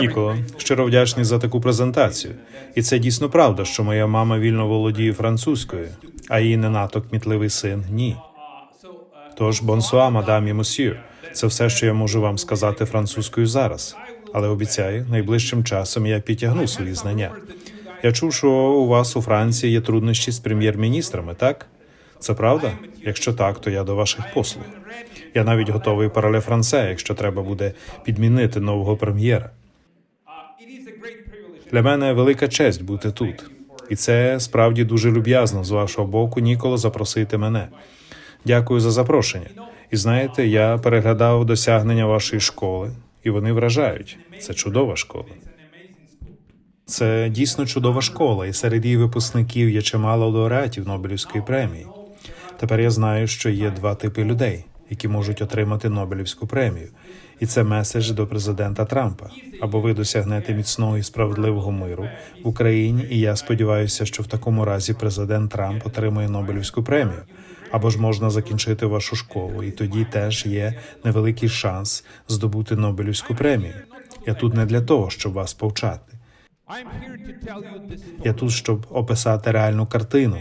Ніколо, щиро вдячний за таку презентацію. І це дійсно правда, що моя мама вільно володіє французькою, а її не надто кмітливий син ні. Тож, бонсуа, мадам і мосьє. Це все, що я можу вам сказати французькою зараз. Але обіцяю, найближчим часом я підтягну свої знання. Я чув, що у вас у Франції є труднощі з прем'єр-міністрами, так? Це правда? Якщо так, то я до ваших послуг. Я навіть готовий парале франце, якщо треба буде підмінити нового прем'єра. Для мене велика честь бути тут, і це справді дуже люб'язно з вашого боку, Ніколо, запросити мене. Дякую за запрошення. І знаєте, я переглядав досягнення вашої школи, і вони вражають. Це чудова школа. Це дійсно чудова школа, і серед її випускників є чимало лауреатів Нобелівської премії. Тепер я знаю, що є два типи людей, які можуть отримати Нобелівську премію. І це меседж до президента Трампа. Або ви досягнете міцного і справедливого миру в Україні, і я сподіваюся, що в такому разі президент Трамп отримає Нобелівську премію. Або ж можна закінчити вашу школу, і тоді теж є невеликий шанс здобути Нобелівську премію. Я тут не для того, щоб вас повчати. Я тут, щоб описати реальну картину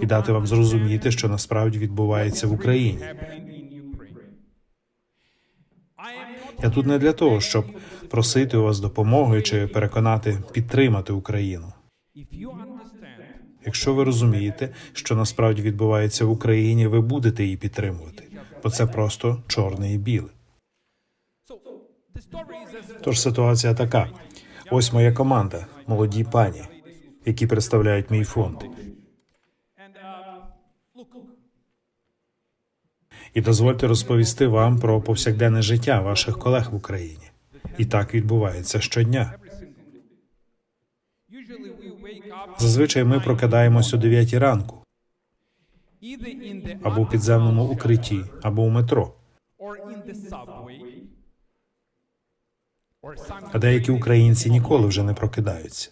і дати вам зрозуміти, що насправді відбувається в Україні. Я тут не для того, щоб просити у вас допомоги чи переконати підтримати Україну. Якщо ви розумієте, що насправді відбувається в Україні, ви будете її підтримувати, бо це просто чорне і біле. Тож ситуація така: ось моя команда, молоді пані, які представляють мій фонд. І дозвольте розповісти вам про повсякденне життя ваших колег в Україні. І так відбувається щодня. Зазвичай ми прокидаємось о 9 ранку, або в підземному укритті, або у метро. А деякі українці ніколи вже не прокидаються.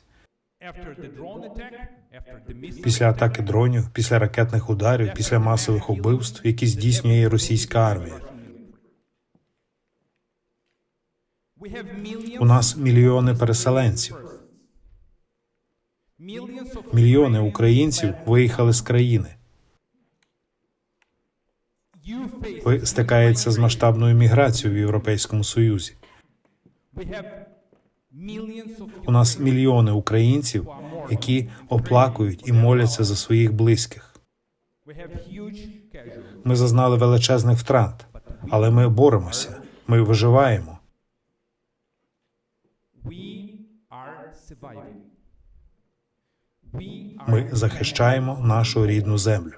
Після атаки дронів, після ракетних ударів, після масових убивств, які здійснює російська армія. У нас мільйони переселенців. Мільйони українців виїхали з країни. Ви стикаєтеся з масштабною міграцією в Європейському Союзі. У нас мільйони українців, які оплакують і моляться за своїх близьких. Ми зазнали величезних втрат, але ми боремося. Ми виживаємо. Ми захищаємо нашу рідну землю.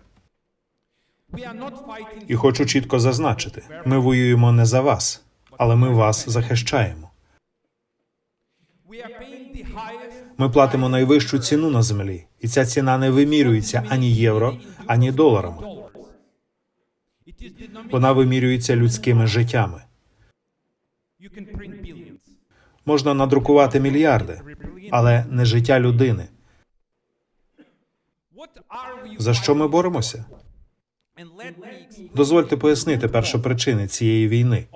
І хочу чітко зазначити: ми воюємо не за вас, але ми вас захищаємо. Ми платимо найвищу ціну на землі, і ця ціна не вимірюється ані євро, ані доларами. Вона вимірюється людськими життями. Можна надрукувати мільярди, але не життя людини. За що ми боремося? Дозвольте пояснити першопричини цієї війни.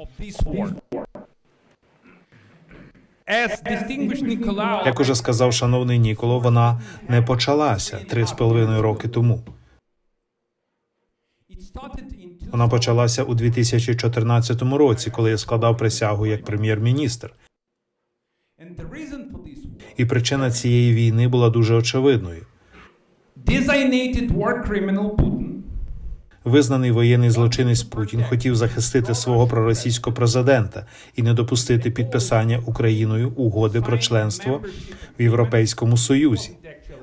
Як уже сказав шановний Ніколо, вона не почалася три з половиною роки тому. Вона почалася у 2014 році, коли я складав присягу як прем'єр-міністр. І причина цієї війни була дуже очевидною. Визнаний воєнний злочинець Путін хотів захистити свого проросійського президента і не допустити підписання Україною угоди про членство в Європейському Союзі.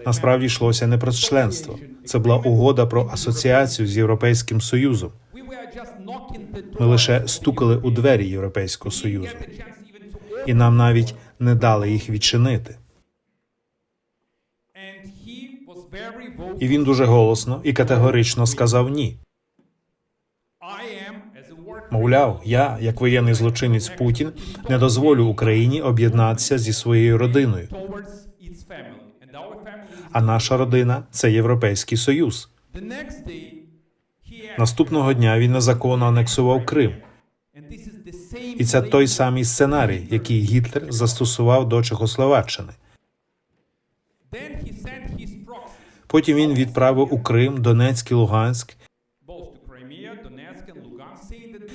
Насправді йшлося не про членство. Це була угода про асоціацію з Європейським Союзом. Ми лише стукали у двері Європейського Союзу, і нам навіть не дали їх відчинити. І він дуже голосно і категорично сказав ні. Мовляв, я, як воєнний злочинець Путін, не дозволю Україні об'єднатися зі своєю родиною. А наша родина це Європейський Союз. Наступного дня він незаконно анексував Крим І це той самий сценарій, який Гітлер застосував до Чехословаччини. Потім він відправив у Крим, Донецьк і Луганськ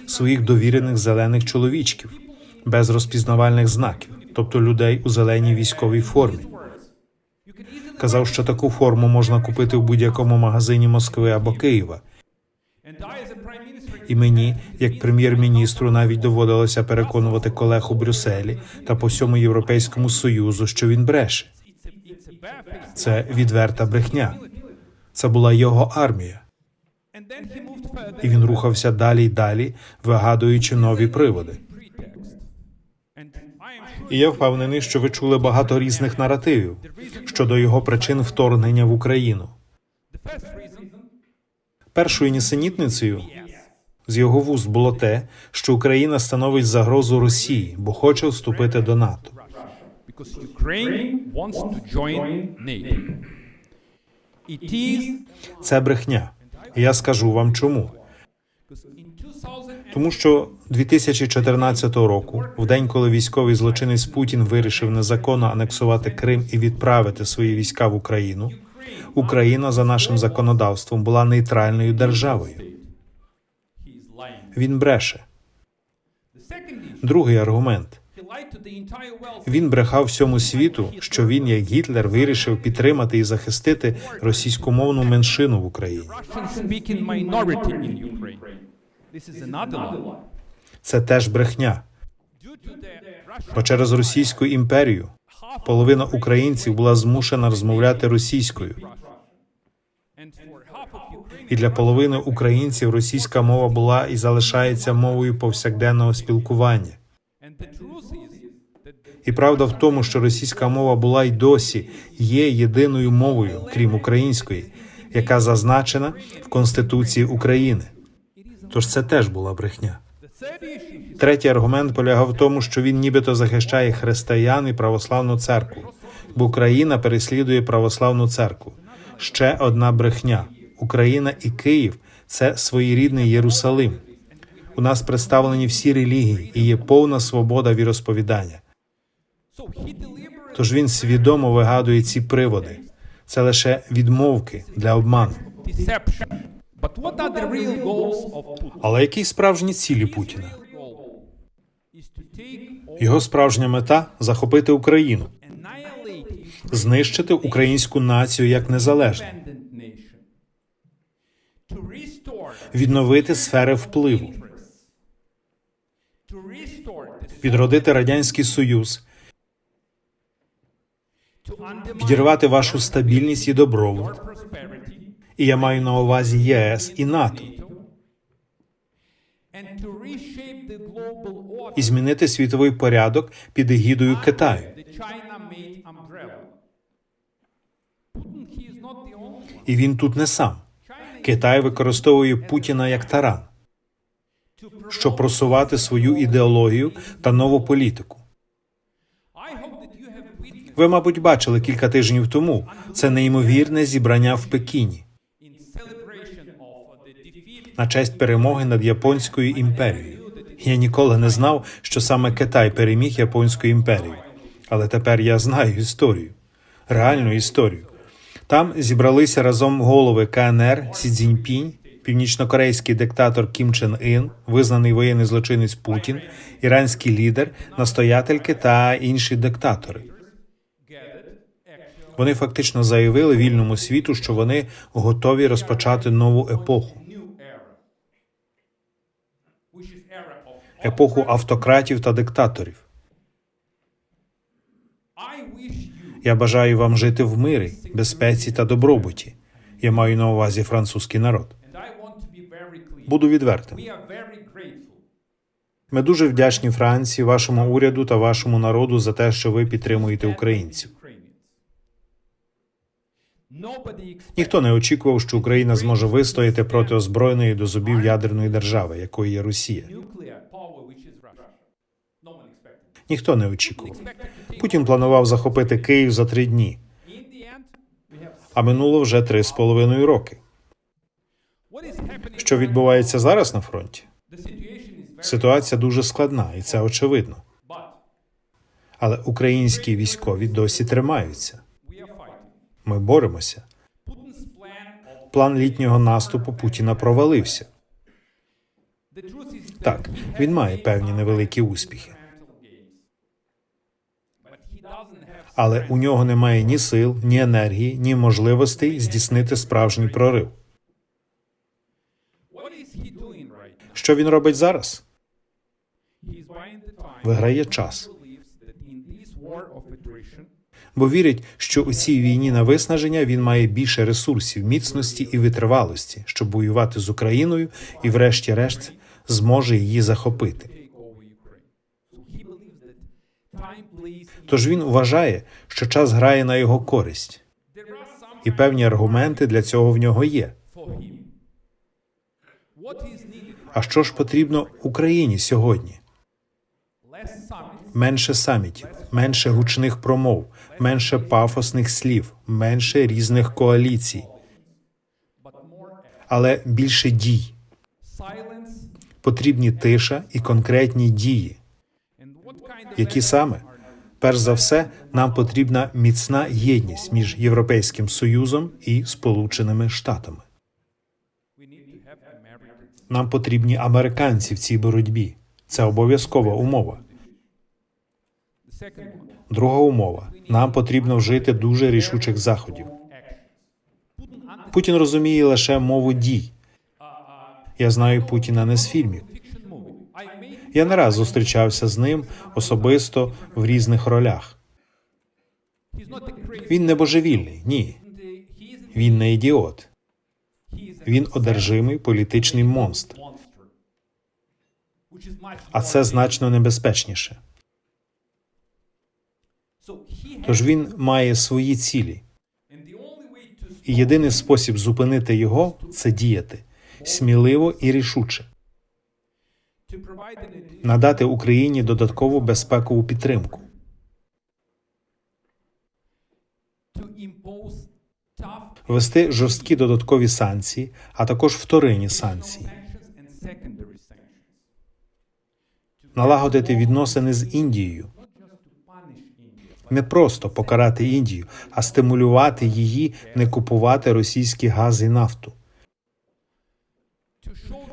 своїх довірених зелених чоловічків без розпізнавальних знаків, тобто людей у зеленій військовій формі. Казав, що таку форму можна купити в будь-якому магазині Москви або Києва. І мені, як прем'єр-міністру, навіть доводилося переконувати колег у Брюсселі та по всьому Європейському Союзу, що він бреше. Це відверта брехня. Це була його армія, і він рухався далі й далі, вигадуючи нові приводи. І я впевнений, що ви чули багато різних наративів щодо його причин вторгнення в Україну. Першою нісенітницею з його вуст було те, що Україна становить загрозу Росії, бо хоче вступити до НАТО. Це брехня. Я скажу вам чому. because in 2000 Тому що 2014 року, в день, коли військовий злочинець Путін вирішив незаконно анексувати Крим і відправити свої війська в Україну, Україна за нашим законодавством була нейтральною державою. Він бреше. Другий аргумент. Він брехав всьому світу, що він, як Гітлер, вирішив підтримати і захистити російськомовну меншину в Україні. Це теж брехня. Бо через Російську імперію половина українців була змушена розмовляти російською, і для половини українців російська мова була і залишається мовою повсякденного спілкування. І правда в тому, що російська мова була й досі є єдиною мовою, крім української, яка зазначена в Конституції України. Тож це теж була брехня. Третій аргумент полягав в тому, що він нібито захищає християн і православну церкву, бо Україна переслідує православну церкву. Ще одна брехня: Україна і Київ це своєрідний Єрусалим. У нас представлені всі релігії і є повна свобода віросповідання. Тож він свідомо вигадує ці приводи. Це лише відмовки для обману. Але які справжні цілі Путіна? Його справжня мета захопити Україну, знищити українську націю як незалежну. відновити сфери впливу, відродити радянський союз, підірвати вашу стабільність і добробут. І я маю на увазі єС і НАТО, і змінити світовий порядок під егідою Китаю. І він тут не сам. Китай використовує Путіна як таран, щоб просувати свою ідеологію та нову політику. Ви, мабуть, бачили кілька тижнів тому це неймовірне зібрання в Пекіні на честь перемоги над японською імперією. Я ніколи не знав, що саме Китай переміг японську імперію. Але тепер я знаю історію, реальну історію. Там зібралися разом голови КНР Сі Цзіньпінь, північнокорейський диктатор Кім Чен Ін, визнаний воєнний злочинець Путін, іранський лідер, настоятельки та інші диктатори. Вони фактично заявили вільному світу, що вони готові розпочати нову епоху. епоху автократів та диктаторів. Я бажаю вам жити в мирі, безпеці та добробуті. Я маю на увазі французький народ. Буду відвертим. Ми дуже вдячні Франції, вашому уряду та вашому народу за те, що ви підтримуєте українців. Ніхто не очікував, що Україна зможе вистояти проти озброєної до зубів ядерної держави, якою є Росія. Ніхто не очікував. Путін планував захопити Київ за три дні, а минуло вже три з половиною роки. Що відбувається зараз на фронті? Ситуація дуже складна, і це очевидно. Але українські військові досі тримаються. Ми боремося. План літнього наступу Путіна провалився. Так, він має певні невеликі успіхи, але у нього немає ні сил, ні енергії, ні можливостей здійснити справжній прорив. Що він робить зараз? Виграє час, бо вірить, що у цій війні на виснаження він має більше ресурсів, міцності і витривалості, щоб воювати з Україною і, врешті-решт, зможе її захопити. Тож він вважає, що час грає на його користь, і певні аргументи для цього в нього є. А що ж потрібно Україні сьогодні? Менше самітів, менше гучних промов, менше пафосних слів, менше різних коаліцій, але більше дій. Потрібні тиша і конкретні дії. Які саме? Перш за все, нам потрібна міцна єдність між Європейським Союзом і Сполученими Штатами. Нам потрібні американці в цій боротьбі. Це обов'язкова умова. Друга умова: нам потрібно вжити дуже рішучих заходів. Путін розуміє лише мову дій. Я знаю Путіна не з фільмів. Я не раз зустрічався з ним особисто в різних ролях. Він не божевільний, ні. Він не ідіот. Він одержимий політичний монстр, а це значно небезпечніше. Тож він має свої цілі, і єдиний спосіб зупинити його це діяти сміливо і рішуче, надати Україні додаткову безпекову підтримку, ввести жорсткі додаткові санкції, а також вторинні санкції, налагодити відносини з Індією. Не просто покарати Індію, а стимулювати її не купувати російський газ і нафту,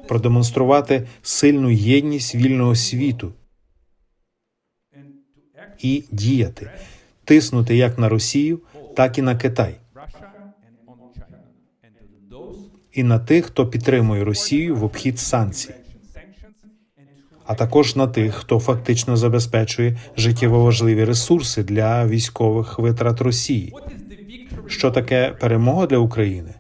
продемонструвати сильну єдність вільного світу і діяти, тиснути як на Росію, так і на Китай, і на тих, хто підтримує Росію в обхід санкцій, а також на тих, хто фактично забезпечує життєво важливі ресурси для військових витрат Росії. Що таке перемога для України?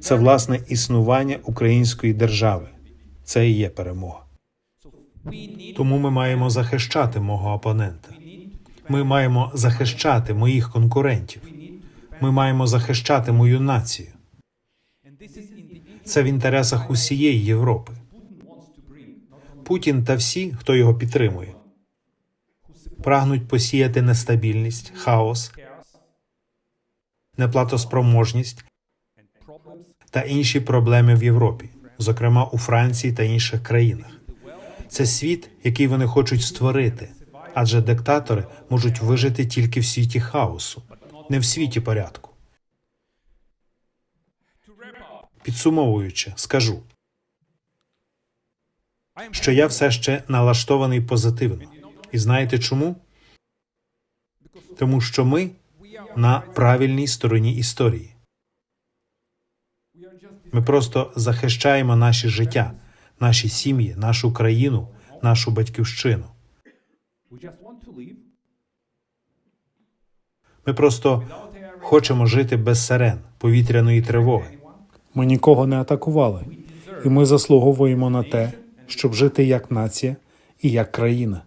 Це власне існування української держави. Це і є перемога. Тому ми маємо захищати мого опонента. Ми маємо захищати моїх конкурентів. Ми маємо захищати мою націю. Це в інтересах усієї Європи. Путін та всі, хто його підтримує, прагнуть посіяти нестабільність, хаос, неплатоспроможність та інші проблеми в Європі, зокрема у Франції та інших країнах. Це світ, який вони хочуть створити, адже диктатори можуть вижити тільки в світі хаосу, не в світі порядку. Підсумовуючи, скажу, що я все ще налаштований позитивно. І знаєте чому? Тому що ми на правильній стороні історії. Ми просто захищаємо наші життя, наші сім'ї, нашу країну, нашу батьківщину. Ми просто хочемо жити без сирен, повітряної тривоги. Ми нікого не атакували, і ми заслуговуємо на те, щоб жити як нація і як країна.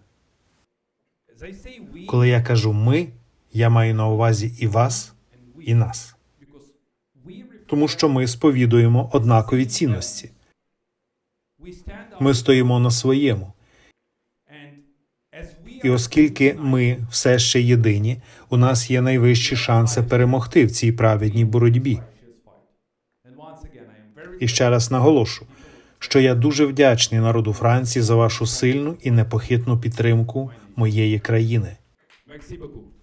Коли я кажу ми, я маю на увазі і вас, і нас. Тому що ми сповідуємо однакові цінності. Ми стоїмо на своєму. І оскільки ми все ще єдині, у нас є найвищі шанси перемогти в цій праведній боротьбі. І ще раз наголошу, що я дуже вдячний народу Франції за вашу сильну і непохитну підтримку моєї країни.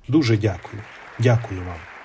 Дуже дякую. Дякую вам.